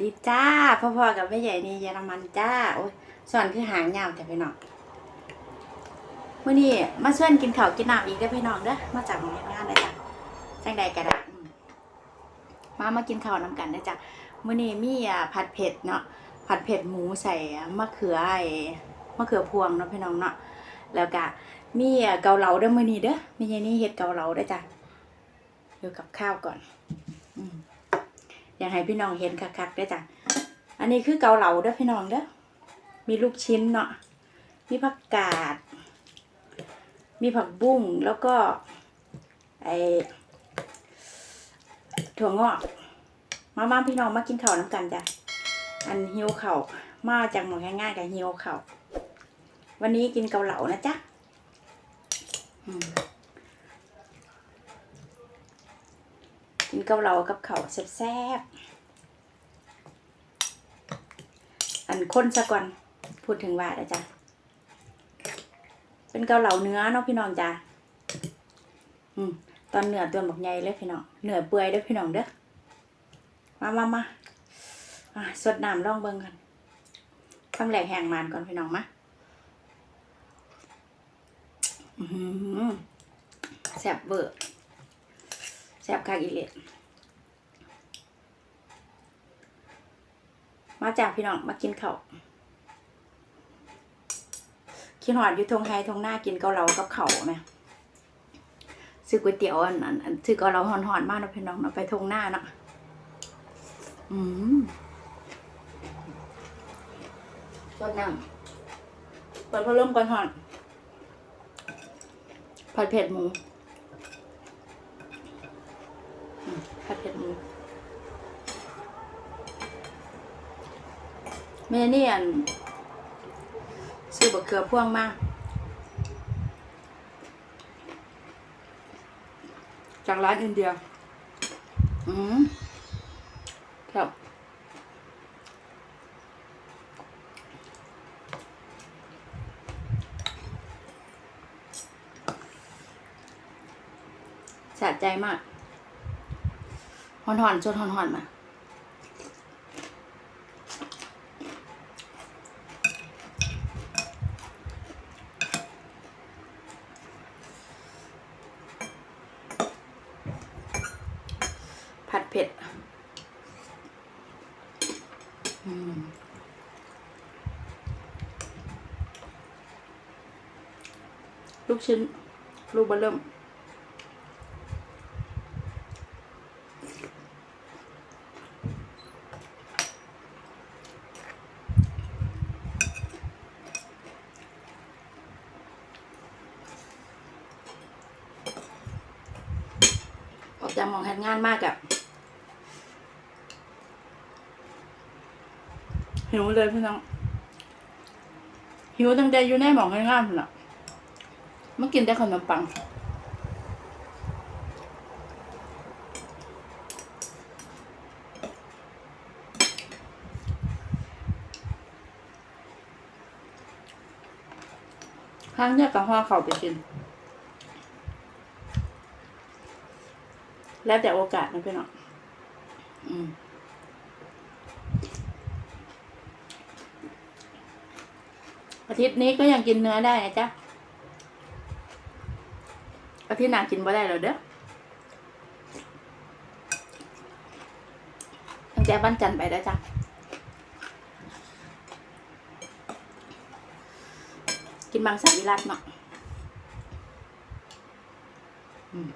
ดีจ้าพ่อๆกับแม่ใหญ่นี่เยอรมันจ้าโอ้ยสอนคือหางยาวแต่พี่น้องมื้อนี้มาชวนกินข้าวกินน้ำอีกเด้พี่น้องเด้อมาจากโรงเรียนงานเลยจ้ะจังใดก็ได้อืมามากินข้าวนํกันเด้จ้ะมื้อนี้มีผัดเผ็ดเนาะผัดเผ็ดหมูใส่มะเขือไอ้มะเขือพวงเนาะพี่น้องเนาะแล้วก็มีเกาเหลาเด้อมื้อนี้เด้อแม่ใหญ่นี่เฮ็ดเกาเหลาเด้จ้ะเดี๋ยวกับข้าวก่อน อยากให้พี่น้องเห็นคักๆได้จ้ะอันนี้คือเกาเหลาเด้อพี่น้องเด้อมีลูกชิ้นเนาะมีผักกาด มีผักบุ้งแล้วก็ไอถั่วงอกมามาพี่น้องมากินข้าวน้ำกันจ้ะอันหิวเข่ามาจากหมองง่ายๆกับหิวเข่าววันนี้กินเกาเหลานะจ๊ะอืม กิ นเกาเหลากับเขาแซ่บๆอันข้นซะก่อนพูดถึงว่าแล้วจ้ะเป็นเกาเหลาเนื้อเนาะพี่น้องจ้ะอืมตอนเหนือตัวหมกใหญ่เลยพี่น้องเหนือเปื่อยเด้อพี่น้องเด้อมามามาอะสดน้ำร่องเบิ่งกันต้องแหลกแหงมันก่อนพี่น้องมาอือหือแซ่บเบอร์ ซ่บคักอีเล็ดมาจากพี่น้องมากินข้าวกินหอดอยู่ทงไฮทงหน้ากินเกาเหลากับเขาไหมซื้อก๋วยเตี๋ยวอันอันอันซื้อเกาเหลาหอนหอนมากนะพี่น้องเนาไปทงหน้าเนาะอืมสดน้ำเปิดพัดลมก่อนหอนผัดเผ็ดหมูอืม ผัดเผ็ดหมูแม่นี่อันซื้อบะเขือพ่วงมาจากร้านอินเดีย อืมครับสะใจมาก หอนจนหอนๆมาผัดเผ็ดอืมลูกชิ้น ลูกบะเริ่ม จากหมองแหงานมากอะหิวเลยพี่น้อง หิวตั้งแต่อยู่ในหมองแหงานพุ่นละเมื่อกินแต่ขนมปังข้างนี่ยกับห่อเข่าไปกิน แล้วแต่โอกาสนะพี่น้องอืมอาทิตย์นี้ก็ยังกินเนื้อได้นะจ๊ะอาทิตย์หน้ากินบ่ได้แล้วเด้อตั้งแต่วันจันไปแล้วจ้ะกินบางสวิรัตเนาะอืม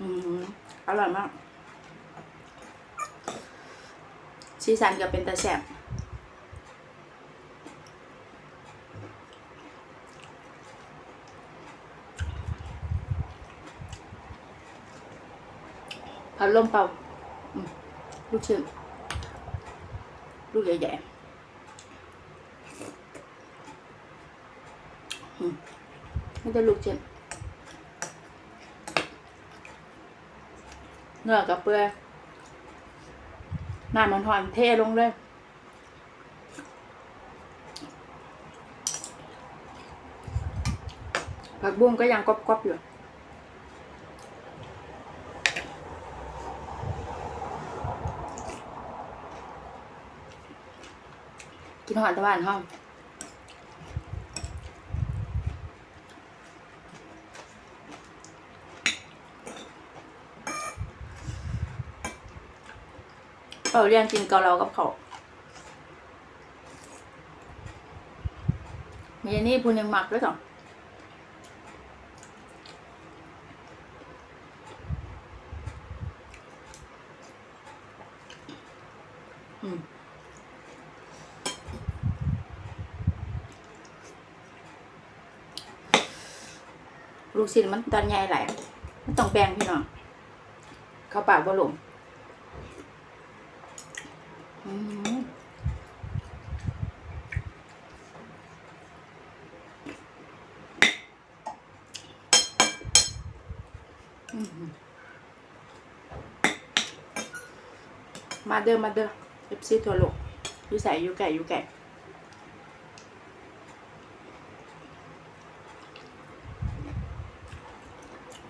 อืม อร่อยมากชีสันก็เป็นตาแสบพัดลมเป่าลูกชิ้นลูกใหญ่ๆไม่ได้ลูกชิ้น เนื้อกับเปื่อยน้ำมันหอนเทลงเลยผักบุ้งก็ยังกรอบๆอยู่กินหอนตะวันห้อง เราเรียนกินเกาเหลากับเขาวมีอันนี่พูนยังหมักด้วยก่ออืมลูกชิ้นมันตอนใหญ่ไหลายมันต้องแบ่งพี่น้อง เข้าปากบ่ลง มาเด้อมาเด้อเอฟซีทัวโลกอยู่ใส่อยู่ไก่อยู่ไก่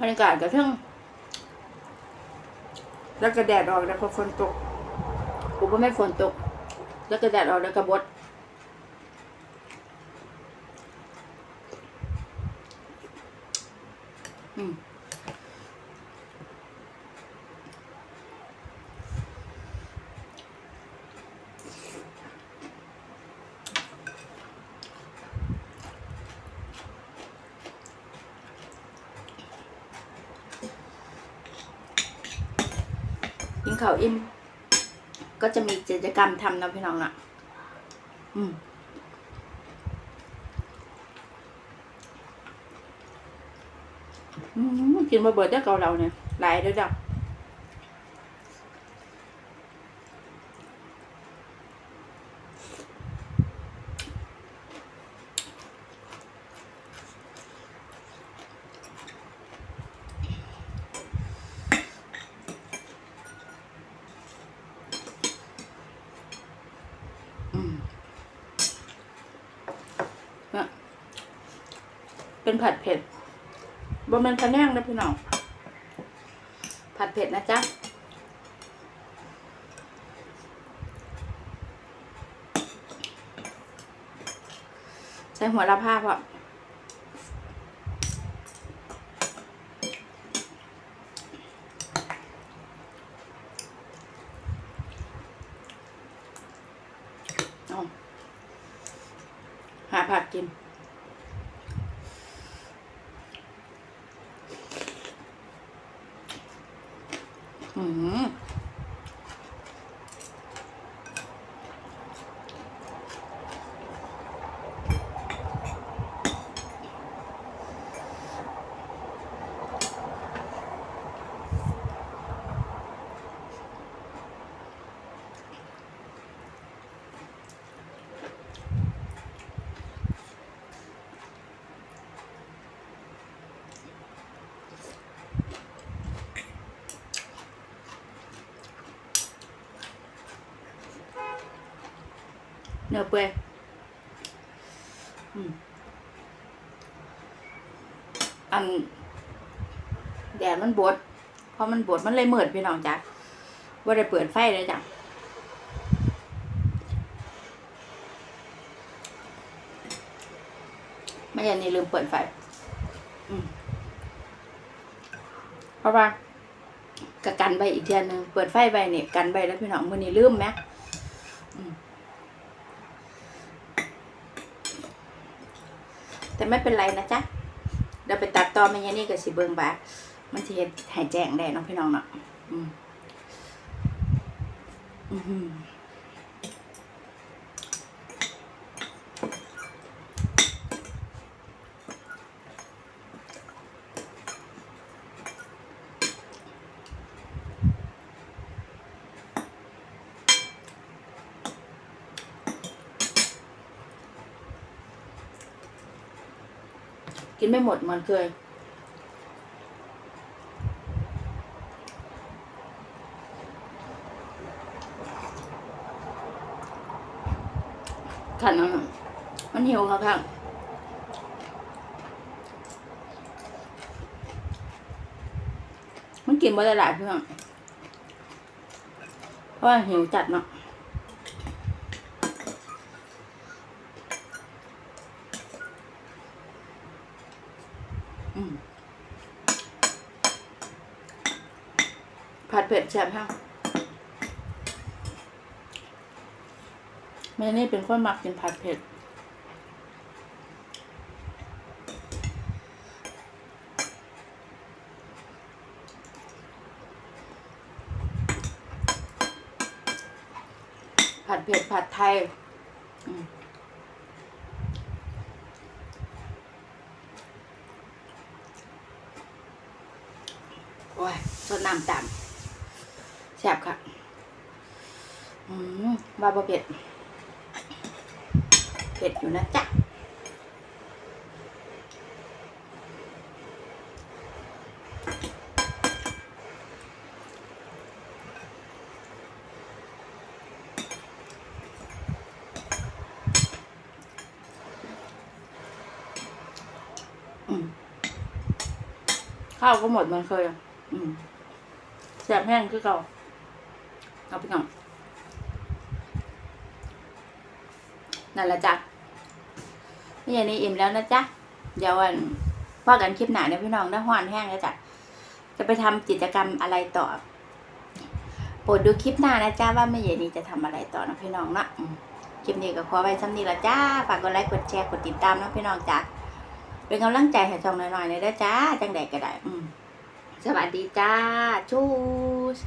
บรรยากาศกระทั่งแล้วก็แดดออกแล้วก็ฝนตก กูก็ไม่ฝนตก แล้วก็แดดออกแล้วก็บดอืมกินข้าวอิ่ม ก็จะมีกิจกรรมทำนะพี่น้องนะอืมอืมกินมาเบิดได้เกาเราเนี่ยหลายเด้อดับ เป็นผัดเผ็ดบะมันพะแนงนะพี่น้อง ผัดเผ็ดนะจ๊ะใส่หัวละผ้าพอเอาหาผักกิน อื นื้อเปื่อยอืมอัน แดดมันบดเพอมันบดมันเลยเหมือดพี่น้องจ้ะว่าได้เปิดไฟเลยจ้ะไม่อย่างนี้ลืมเปิดไฟเพราะว่ากะกันไปอีกเทียนหนึงเปิดไฟไปเนี่ยกันไปแล้วพี่น้องมือนี้ลืมไหมอืม แต่ไม่เป็นไรนะจ๊ะเดี๋ยวไปตัดต่อมันยังนี่กับสิเบิงบามันจะเห็นหายแจ้งได้น้องพี่น้องเนาะอืมอื้อ กินไม่หมดมันเคย ขันมันหิวครับค่ะมันกินมาหลายเพื่อนเพราะว่าหิวจัดเนาะ เผ็ดแซ่บฮะแม่นี่เป็นคนมักกินผัดเผ็ด ผัดเผ็ดผัดไทยโอ้ยสดน้ำตาม แซ่บค่ะ อืมว่าบ่เผ็ด เผ็ดอยู่นะจ๊ะอืมข้าวก็หมดเหมันเคยอะอืมแซ่บแห้งคือเก่า เอาไปก่อนนั่นแหละจ้ะนี่อย่างนี้อิ่มแล้วนะจ๊ะเดี๋ยววันว่ากันคลิปหนาเนี่ยพี่น้องได้ห้อนแห้งแล้วจ้ะจะไปทำกิจกรรมอะไรต่อโปรดดูคลิปหน้านะจ๊ะว่าแม่เยนี้จะทำอะไรต่อนะพี่น้องนะคลิปนี้ก็ขอไว้ซ้ำนี้ละจ้าฝากกดไลค์กดแชร์กดติดตามนะพี่น้องจ้ะเป็นกำลังใจให้ช่องหน่อยๆเลยนะจ้าจังใดก็ได้อืมสวัสดีจ้าชูส